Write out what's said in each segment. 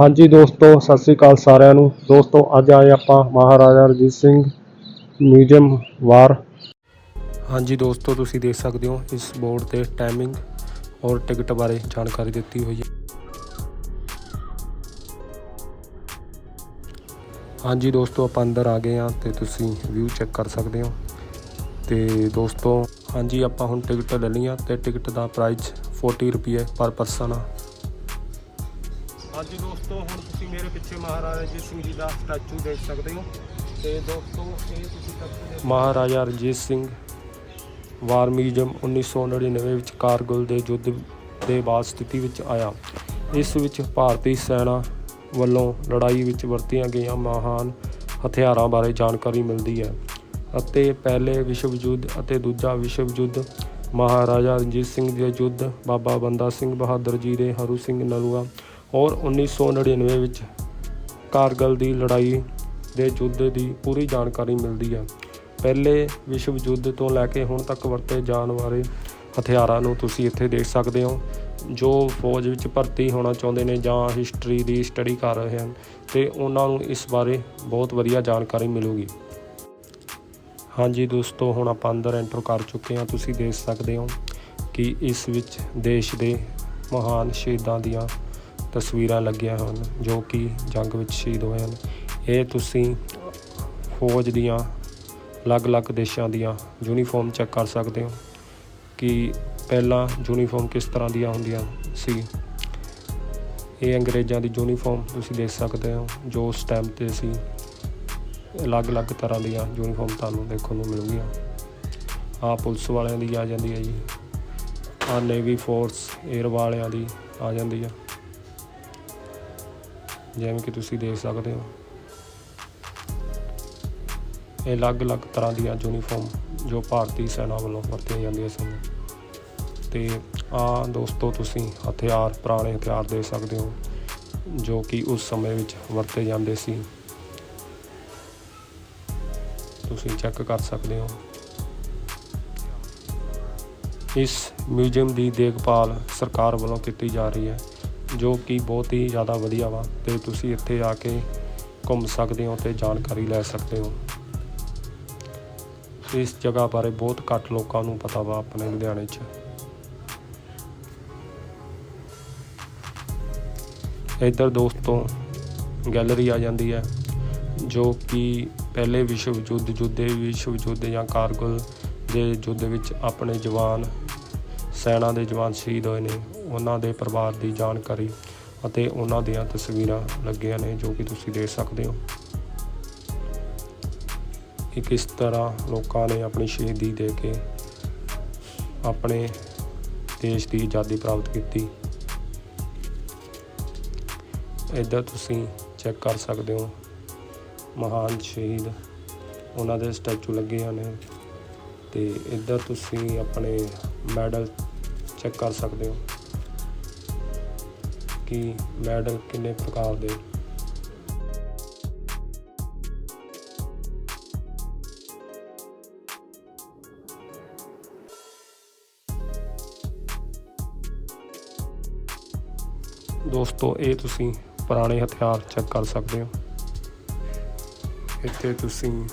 ਹਾਂਜੀ ਦੋਸਤੋ, ਸਤਿ ਸ੍ਰੀ ਅਕਾਲ ਸਾਰਿਆਂ ਨੂੰ। ਦੋਸਤੋ, ਅੱਜ ਆਏ ਆਪਾਂ ਮਹਾਰਾਜਾ ਰਣਜੀਤ ਸਿੰਘ ਮਿਊਜ਼ੀਅਮ ਵਾਰ। ਹਾਂਜੀ ਦੋਸਤੋ, ਤੁਸੀਂ ਦੇਖ ਸਕਦੇ ਹੋ ਇਸ ਬੋਰਡ ਤੇ ਟਾਈਮਿੰਗ ਔਰ ਟਿਕਟ ਬਾਰੇ ਜਾਣਕਾਰੀ ਦਿੱਤੀ ਹੋਈ ਹੈ। ਹਾਂਜੀ ਦੋਸਤੋ, ਆਪਾਂ ਅੰਦਰ ਆ ਗਏ ਹਾਂ ਤੇ ਤੁਸੀਂ ਵਿਊ ਚੈੱਕ ਕਰ ਸਕਦੇ ਹੋ। ਤੇ ਦੋਸਤੋ, ਹਾਂਜੀ ਆਪਾਂ ਹੁਣ ਟਿਕਟ ਲੈ ਲਈ ਆ ਤੇ ਟਿਕਟ ਦਾ ਪ੍ਰਾਈਸ 40 ਰੁਪਏ ਪਰ ਪਰਸਨ ਆ। ਹਾਂਜੀ ਦੋਸਤੋ, ਹੁਣ ਤੁਸੀਂ ਮੇਰੇ ਪਿੱਛੇ ਮਹਾਰਾਜਾ ਰਣਜੀਤ ਸਿੰਘ ਜੀ ਦਾ ਸਟੈਚੂ ਦੇਖ ਸਕਦੇ ਹੋ। ਤੇ ਦੋਸਤੋ, ਇਹ ਤੁਸੀਂ statue Maharaja Ranjit Singh war museum 1999 ਵਿੱਚ ਕਾਰਗਿਲ ਦੇ ਯੁੱਧ ਦੇ ਬਾਅਦ ਸਥਿਤੀ ਵਿੱਚ ਆਇਆ। ਇਸ ਵਿੱਚ ਭਾਰਤੀ ਸੈਨਾ ਵੱਲੋਂ ਲੜਾਈ ਵਿੱਚ ਵਰਤੀਆਂ ਗਈਆਂ ਮਹਾਨ ਹਥਿਆਰਾਂ ਬਾਰੇ ਜਾਣਕਾਰੀ ਮਿਲਦੀ ਹੈ। ਅਤੇ ਪਹਿਲੇ ਵਿਸ਼ਵ ਯੁੱਧ ਅਤੇ ਦੂਜਾ ਵਿਸ਼ਵ ਯੁੱਧ, ਮਹਾਰਾਜਾ ਰਣਜੀਤ ਸਿੰਘ ਦੇ ਯੁੱਧ, ਬਾਬਾ ਬੰਦਾ ਸਿੰਘ ਬਹਾਦਰ ਜੀ ਦੇ ਹਰੂ ਸਿੰਘ ਨਲੂਆ ਔਰ 1999 ਵਿੱਚ ਕਾਰਗਿਲ ਦੀ ਲੜਾਈ ਦੇ ਯੁੱਧ ਦੀ ਪੂਰੀ ਜਾਣਕਾਰੀ ਮਿਲਦੀ ਹੈ ਪਹਿਲੇ ਵਿਸ਼ਵ ਯੁੱਧ ਤੋਂ ਲੈ ਕੇ ਹੁਣ ਤੱਕ ਵਰਤੇ ਜਾਣ ਵਾਲੇ ਹਥਿਆਰਾਂ ਨੂੰ ਤੁਸੀਂ ਇੱਥੇ ਦੇਖ ਸਕਦੇ ਹੋ, ਜੋ ਫੌਜ ਵਿੱਚ ਭਰਤੀ ਹੋਣਾ ਚਾਹੁੰਦੇ ਨੇ ਜਾਂ ਹਿਸਟਰੀ ਦੀ ਸਟੱਡੀ ਕਰ ਰਹੇ ਹਨ ਤੇ ਉਹਨਾਂ ਨੂੰ ਇਸ ਬਾਰੇ ਬਹੁਤ ਵਧੀਆ ਜਾਣਕਾਰੀ ਮਿਲੂਗੀ। ਹਾਂਜੀ ਦੋਸਤੋ, ਹੁਣ ਆਪਾਂ ਅੰਦਰ ਐਂਟਰ ਕਰ ਚੁੱਕੇ ਹਾਂ। ਤੁਸੀਂ ਦੇਖ ਸਕਦੇ ਹੋ ਕਿ ਇਸ ਵਿੱਚ ਦੇਸ਼ ਦੇ ਮਹਾਨ ਸ਼ਹੀਦਾਂ ਦੀਆਂ ਤਸਵੀਰਾਂ ਲੱਗੀਆਂ ਹਨ ਜੋ ਕਿ ਜੰਗ ਵਿੱਚ ਸ਼ਹੀਦ ਹੋਏ ਹਨ। ਇਹ ਤੁਸੀਂ ਫੌਜ ਦੀਆਂ ਅਲੱਗ-ਅਲੱਗ ਦੇਸ਼ਾਂ ਦੀਆਂ ਯੂਨੀਫਾਰਮ ਚੈੱਕ ਕਰ ਸਕਦੇ ਹੋ ਕਿ ਪਹਿਲਾਂ ਯੂਨੀਫਾਰਮ ਕਿਸ ਤਰ੍ਹਾਂ ਦੀਆਂ ਹੁੰਦੀਆਂ ਸੀ। ਇਹ ਅੰਗਰੇਜ਼ਾਂ ਦੀ ਯੂਨੀਫਾਰਮ ਤੁਸੀਂ ਦੇਖ ਸਕਦੇ ਹੋ ਜੋ ਉਸ ਟਾਈਮ ਤੇ ਸੀ। ਅਲੱਗ-ਅਲੱਗ ਤਰ੍ਹਾਂ ਦੀਆਂ ਯੂਨੀਫਾਰਮ ਤੁਹਾਨੂੰ ਦੇਖਣ ਨੂੰ ਮਿਲੂਗੀਆਂ ਆਹ ਪੁਲਿਸ ਵਾਲਿਆਂ ਦੀ ਆ ਜਾਂਦੀ ਹੈ ਜੀ। ਆਹ ਨੇਵੀ ਫੋਰਸ 에ਅਰ ਵਾਲਿਆਂ ਦੀ ਆ ਜਾਂਦੀ ਹੈ। ਜਿਵੇਂ ਕਿ ਤੁਸੀਂ ਦੇਖ ਸਕਦੇ ਹੋ। ਇਹ ਅਲੱਗ-ਅਲੱਗ ਤਰ੍ਹਾਂ ਦੀਆਂ ਯੂਨੀਫਾਰਮ ਜੋ ਭਾਰਤੀ ਸੈਨਾ ਵੱਲੋਂ ਵਰਤੀਆਂ ਜਾਂਦੀਆਂ ਸਨ। ਤੇ ਆ ਦੋਸਤੋ, ਤੁਸੀਂ ਹਥਿਆਰ, ਪੁਰਾਣੇ ਹਥਿਆਰ ਦੇ ਸਕਦੇ ਹੋ, ਜੋ ਕਿ ਉਸ ਸਮੇਂ ਵਿੱਚ ਵਰਤੇ ਜਾਂਦੇ ਸੀ। ਤੁਸੀਂ ਚੈੱਕ ਕਰ ਸਕਦੇ ਹੋ। ਇਸ ਮਿਊਜ਼ੀਅਮ ਦੀ ਦੇਖਭਾਲ ਸਰਕਾਰ ਵੱਲੋਂ ਕੀਤੀ ਜਾ ਰਹੀ ਹੈ। ਜੋ ਕਿ ਬਹੁਤ ਹੀ ਜ਼ਿਆਦਾ ਵਧੀਆ ਵਾ ਤੇ ਤੁਸੀਂ ਇੱਥੇ ਆ ਕੇ ਘੁੰਮ ਸਕਦੇ ਹੋ ਤੇ ਜਾਣਕਾਰੀ ਲੈ ਸਕਦੇ ਹੋ। ਇਸ ਜਗ੍ਹਾ ਬਾਰੇ ਬਹੁਤ ਘੱਟ ਲੋਕਾਂ ਨੂੰ ਪਤਾ ਵਾ ਆਪਣੇ ਲੁਧਿਆਣੇ 'ਚ। ਇੱਧਰ ਦੋਸਤੋ ਗੈਲਰੀ ਆ ਜਾਂਦੀ ਹੈ, ਜੋ ਕਿ ਪਹਿਲੇ ਵਿਸ਼ਵ ਯੁੱਧ ਯੁੱਧੇ ਵਿਸ਼ਵ ਯੁੱਧ ਜਾਂ ਕਾਰਗਿਲ ਦੇ ਯੁੱਧ ਵਿੱਚ ਆਪਣੇ ਜਵਾਨ ਸੈਨਾ ਦੇ ਜਵਾਨ ਸ਼ਹੀਦ ਹੋਏ ਨੇ, ਉਹਨਾਂ ਦੇ ਪਰਿਵਾਰ ਦੀ ਜਾਣਕਾਰੀ ਅਤੇ ਉਹਨਾਂ ਦੀਆਂ ਤਸਵੀਰਾਂ ਲੱਗੀਆਂ ਨੇ ਜੋ ਕਿ ਤੁਸੀਂ ਦੇਖ ਸਕਦੇ ਹੋ। ਕਿ ਕਿਸ ਤਰ੍ਹਾਂ ਲੋਕਾਂ ਨੇ ਆਪਣੀ ਸ਼ਹੀਦੀ ਦੇ ਕੇ ਆਪਣੇ ਦੇਸ਼ ਦੀ ਆਜ਼ਾਦੀ ਪ੍ਰਾਪਤ ਕੀਤੀ। ਇੱਧਰ ਤੁਸੀਂ ਚੈੱਕ ਕਰ ਸਕਦੇ ਹੋ, ਮਹਾਨ ਸ਼ਹੀਦ ਉਹਨਾਂ ਦੇ ਸਟੈਚੂ ਲੱਗੇ ਹਨ ਤੇ ਇੱਧਰ ਤੁਸੀਂ ਆਪਣੇ ਮੈਡਲ ਚੈੱਕ ਕਰ ਸਕਦੇ ਹੋ ਕਿ ਮੈਡਲ ਕਿੰਨੇ ਪ੍ਰਕਾਰ ਦੇ। ਦੋਸਤੋ, ਇਹ ਤੁਸੀਂ ਪੁਰਾਣੇ ਹਥਿਆਰ ਚੈੱਕ ਕਰ ਸਕਦੇ ਹੋ। ਇੱਥੇ ਤੁਸੀਂ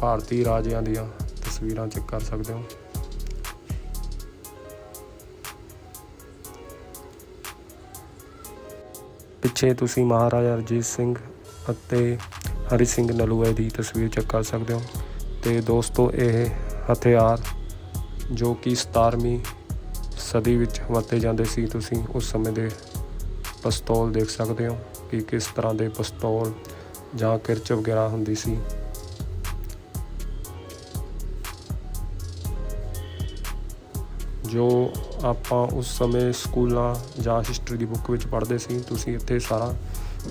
ਭਾਰਤੀ ਰਾਜਿਆਂ ਦੀਆਂ ਤਸਵੀਰਾਂ ਚੈੱਕ ਕਰ ਸਕਦੇ ਹੋ। ਪਿੱਛੇ ਤੁਸੀਂ ਮਹਾਰਾਜਾ ਰਣਜੀਤ ਸਿੰਘ ਅਤੇ ਹਰੀ ਸਿੰਘ ਨਲੂਏ ਦੀ ਤਸਵੀਰ ਚੈੱਕ ਕਰ ਸਕਦੇ ਹੋ। ਤੇ ਦੋਸਤੋ, ਇਹ ਹਥਿਆਰ ਜੋ ਕਿ 17ਵੀਂ ਸਦੀ ਵਿੱਚ ਵਰਤੇ ਜਾਂਦੇ ਸੀ, ਤੁਸੀਂ ਉਸ ਸਮੇਂ ਦੇ ਪਿਸਤੌਲ ਦੇਖ ਸਕਦੇ ਹੋ ਕਿ ਕਿਸ ਤਰ੍ਹਾਂ ਦੇ ਪਿਸਤੌਲ ਜਾਂ ਕਿਰਚ ਵਗੈਰਾ ਹੁੰਦੀ ਸੀ। ਜੋ ਆਪਾਂ ਉਸ ਸਮੇਂ ਸਕੂਲਾਂ ਜਾਂ ਹਿਸਟਰੀ ਦੀ ਬੁੱਕ ਵਿੱਚ ਪੜ੍ਹਦੇ ਸੀ, ਤੁਸੀਂ ਇੱਥੇ ਸਾਰਾ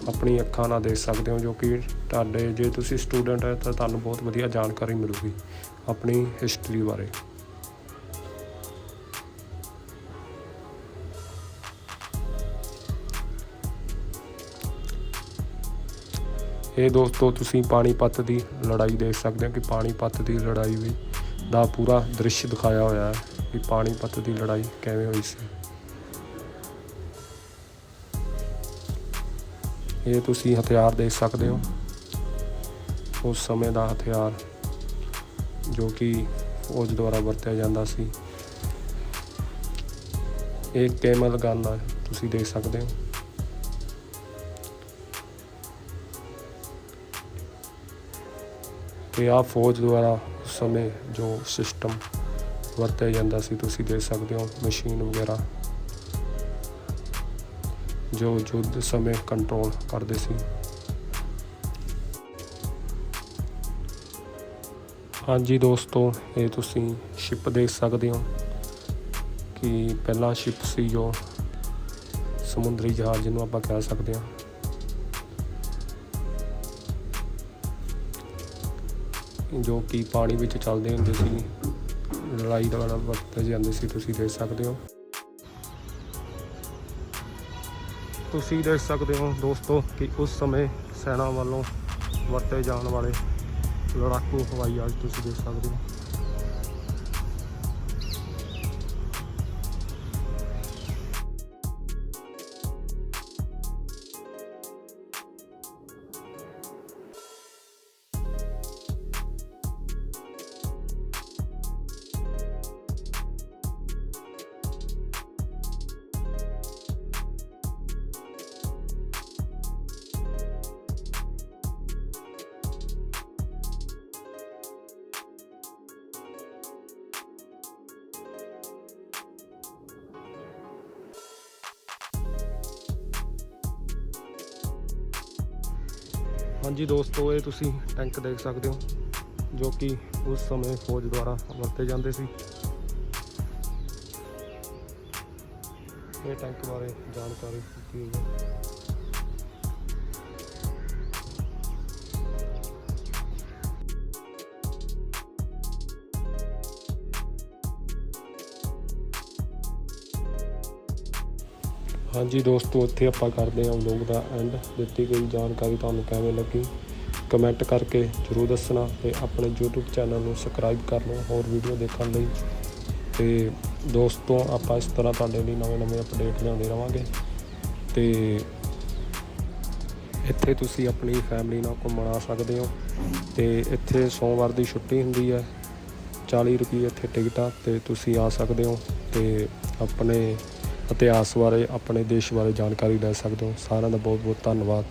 ਆਪਣੀ ਅੱਖਾਂ ਨਾਲ ਦੇਖ ਸਕਦੇ ਹੋ ਜੋ ਕਿ ਤੁਹਾਡੇ, ਜੇ ਤੁਸੀਂ ਸਟੂਡੈਂਟ ਹੈ ਤਾਂ ਤੁਹਾਨੂੰ ਬਹੁਤ ਵਧੀਆ ਜਾਣਕਾਰੀ ਮਿਲੂਗੀ ਆਪਣੀ ਹਿਸਟਰੀ ਬਾਰੇ। ਇਹ ਦੋਸਤੋ, ਤੁਸੀਂ ਪਾਣੀਪਤ ਦੀ ਲੜਾਈ ਦੇਖ ਸਕਦੇ ਹੋ ਕਿ ਪਾਣੀਪਤ ਦੀ ਲੜਾਈ ਵੀ ਦਾ ਪੂਰਾ ਦ੍ਰਿਸ਼ ਦਿਖਾਇਆ ਹੋਇਆ ਹੈ। ਕਿ ਪਾਣੀਪਤ ਦੀ ਲੜਾਈ ਕਿਵੇਂ ਹੋਈ ਸੀ? ਇਹ ਤੁਸੀਂ ਹਥਿਆਰ ਦੇਖ ਸਕਦੇ ਹੋ। ਉਸ ਸਮੇਂ ਦਾ ਹਥਿਆਰ ਜੋ ਕਿ ਫੌਜ ਦੁਆਰਾ ਵਰਤਿਆ ਜਾਂਦਾ ਸੀ। ਇਹ ਕੈਮਲ ਗਨ ਆ, ਤੁਸੀਂ ਦੇਖ ਸਕਦੇ ਹੋ। ਤੇ ਆ ਫੌਜ ਦੁਆਰਾ ਉਸ ਸਮੇਂ ਜੋ ਸਿਸਟਮ ਵਰਤਿਆ ਜਾਂਦਾ ਸੀ, ਤੁਸੀਂ ਦੇਖ ਸਕਦੇ ਹੋ ਮਸ਼ੀਨ ਵਗੈਰਾ। ਜੋ ਯੁੱਧ ਸਮੇਂ ਕੰਟਰੋਲ ਕਰਦੇ ਸੀ। ਹਾਂਜੀ ਦੋਸਤੋ, ਇਹ ਤੁਸੀਂ ਸ਼ਿਪ ਦੇਖ ਸਕਦੇ ਹੋ ਕਿ ਪਹਿਲਾ ਸ਼ਿਪ ਸੀ ਜੋ ਸਮੁੰਦਰੀ ਜਹਾਜ਼ ਜਿਹਨੂੰ ਆਪਾਂ ਕਹਿ ਸਕਦੇ ਹਾਂ। ਜੋ ਕਿ ਪਾਣੀ ਵਿੱਚ ਚੱਲਦੇ ਹੁੰਦੇ ਸੀ। ਲੜਾਈ ਦੌਰਾਨ ਵਰਤੇ ਜਾਂਦੇ ਸੀ, ਤੁਸੀਂ ਦੇਖ ਸਕਦੇ ਹੋ। ਤੁਸੀਂ ਦੇਖ ਸਕਦੇ ਹੋ ਦੋਸਤੋ ਕਿ ਉਸ ਸਮੇਂ ਸੈਨਾ ਵੱਲੋਂ ਵਰਤੇ ਜਾਣ ਵਾਲੇ ਲੜਾਕੂ ਹਵਾਈ ਜਹਾਜ਼ ਤੁਸੀਂ ਦੇਖ ਸਕਦੇ ਹੋ। ਹਾਂਜੀ ਦੋਸਤੋ, ਇਹ ਤੁਸੀਂ ਟੈਂਕ ਦੇਖ ਸਕਦੇ ਹੋ, ਜੋ ਕਿ ਉਸ ਸਮੇਂ ਫੌਜ ਦੁਆਰਾ ਵਰਤੇ ਜਾਂਦੇ ਸੀ। ਇਹ ਟੈਂਕ ਬਾਰੇ ਜਾਣਕਾਰੀ ਦਿੱਤੀ ਹੋਈ ਹੈ। ਹਾਂਜੀ ਦੋਸਤੋ, ਇੱਥੇ ਆਪਾਂ ਕਰਦੇ ਹਾਂ ਵਲੋਗ ਦਾ ਐਂਡ ਦਿੱਤੀ ਗਈ ਜਾਣਕਾਰੀ ਤੁਹਾਨੂੰ ਕਿਵੇਂ ਲੱਗੀ? ਕਮੈਂਟ ਕਰਕੇ ਜਰੂਰ ਦੱਸਣਾ ਤੇ ਆਪਣੇ YouTube ਚੈਨਲ ਨੂੰ ਸਬਸਕ੍ਰਾਈਬ ਕਰ ਲਓ ਹੋਰ ਵੀਡੀਓ ਦੇਖਣ ਲਈ। ਤੇ ਦੋਸਤੋ, ਆਪਾਂ ਇਸ ਤਰ੍ਹਾਂ ਤੁਹਾਡੇ ਲਈ ਨਵੇਂ ਨਵੇਂ ਅਪਡੇਟ ਲਿਆਉਂਦੇ ਰਵਾਂਗੇ। ਤੇ ਇੱਥੇ ਤੁਸੀਂ ਆਪਣੀ ਫੈਮਿਲੀ ਨਾਲ ਘੁੰਮਣ ਆ ਸਕਦੇ ਹੋ। ਤੇ ਇੱਥੇ ਸੋਮਵਾਰ ਦੀ ਛੁੱਟੀ ਹੁੰਦੀ ਹੈ। 40 ਰੁਪਏ ਇੱਥੇ ਟਿਕਟਾਂ ਤੇ ਤੁਸੀਂ ਆ ਸਕਦੇ ਹੋ ਤੇ ਆਪਣੇ ਇਤਿਹਾਸ ਬਾਰੇ ਆਪਣੇ ਦੇਸ਼ ਬਾਰੇ ਜਾਣਕਾਰੀ ਲੈ ਸਕਦੇ ਹੋ। ਸਾਰਿਆਂ ਦਾ ਬਹੁਤ ਬਹੁਤ ਧੰਨਵਾਦ।